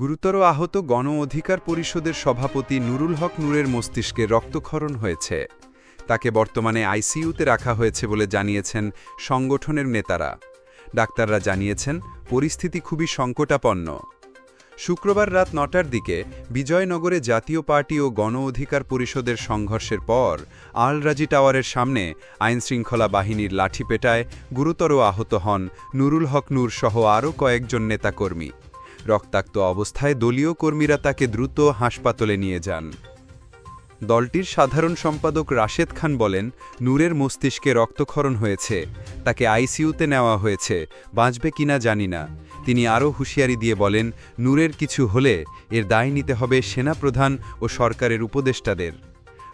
গুরুতর আহত গণ অধিকার পরিষদের সভাপতি নুরুল হক নূরের মস্তিষ্কে রক্তক্ষরণ হয়েছে। তাকে বর্তমানে আইসিইউতে রাখা হয়েছে বলে জানিয়েছেন সংগঠনের নেতারা। ডাক্তাররা জানিয়েছেন, পরিস্থিতি খুবই সংকটাপন্ন। শুক্রবার রাত নটার দিকে বিজয়নগরে জাতীয় পার্টি ও গণ অধিকার পরিষদের সংঘর্ষের পর আলরাজি টাওয়ারের সামনে আইনশৃঙ্খলা বাহিনীর লাঠিপেটায় গুরুতর আহত হন নুরুল হক নূর সহ আরও কয়েকজন নেতাকর্মী। রক্তাক্ত অবস্থায় দলীয় কর্মীরা তাকে দ্রুত হাসপাতালে নিয়ে যান। দলটির সাধারণ সম্পাদক রাশেদ খান বলেন, নূরের মস্তিষ্কে রক্তক্ষরণ হয়েছে, তাকে আইসিইউতে নেওয়া হয়েছে, বাঁচবে কিনা জানি না। তিনি আরও হুঁশিয়ারি দিয়ে বলেন, নূরের কিছু হলে এর দায় নিতে হবে সেনাপ্রধান ও সরকারের উপদেষ্টাদের।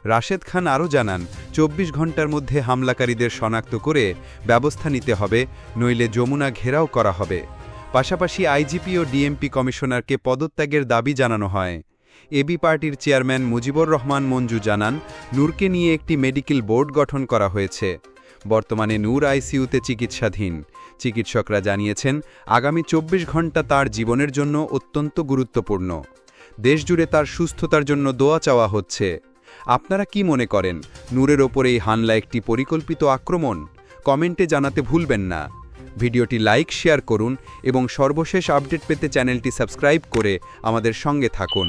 রাশেদ খান আরও জানান, চব্বিশ ঘণ্টার মধ্যে হামলাকারীদের শনাক্ত করে ব্যবস্থা নিতে হবে, নইলে যমুনা ঘেরাও করা হবে। পাশাপাশি আইজিপি ও ডিএমপি কমিশনারকে পদত্যাগের দাবি জানানো হয়। এবি পার্টির চেয়ারম্যান মুজিবুর রহমান মঞ্জু জানান, নূরকে নিয়ে একটি মেডিকেল বোর্ড গঠন করা হয়েছে। বর্তমানে নূর আইসিইউতে চিকিৎসাধীন। চিকিৎসকরা জানিয়েছেন, আগামী চব্বিশ ঘণ্টা তার জীবনের জন্য অত্যন্ত গুরুত্বপূর্ণ। দেশজুড়ে তার সুস্থতার জন্য দোয়া চাওয়া হচ্ছে। আপনারা কি মনে করেন, নূরের ওপর এই হানলা একটি পরিকল্পিত আক্রমণ? কমেন্টে জানাতে ভুলবেন না। ভিডিওটি লাইক শেয়ার করুন এবং সর্বশেষ আপডেট পেতে চ্যানেলটি সাবস্ক্রাইব করে আমাদের সঙ্গে থাকুন।